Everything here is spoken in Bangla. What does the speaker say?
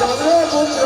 জলে পুত্র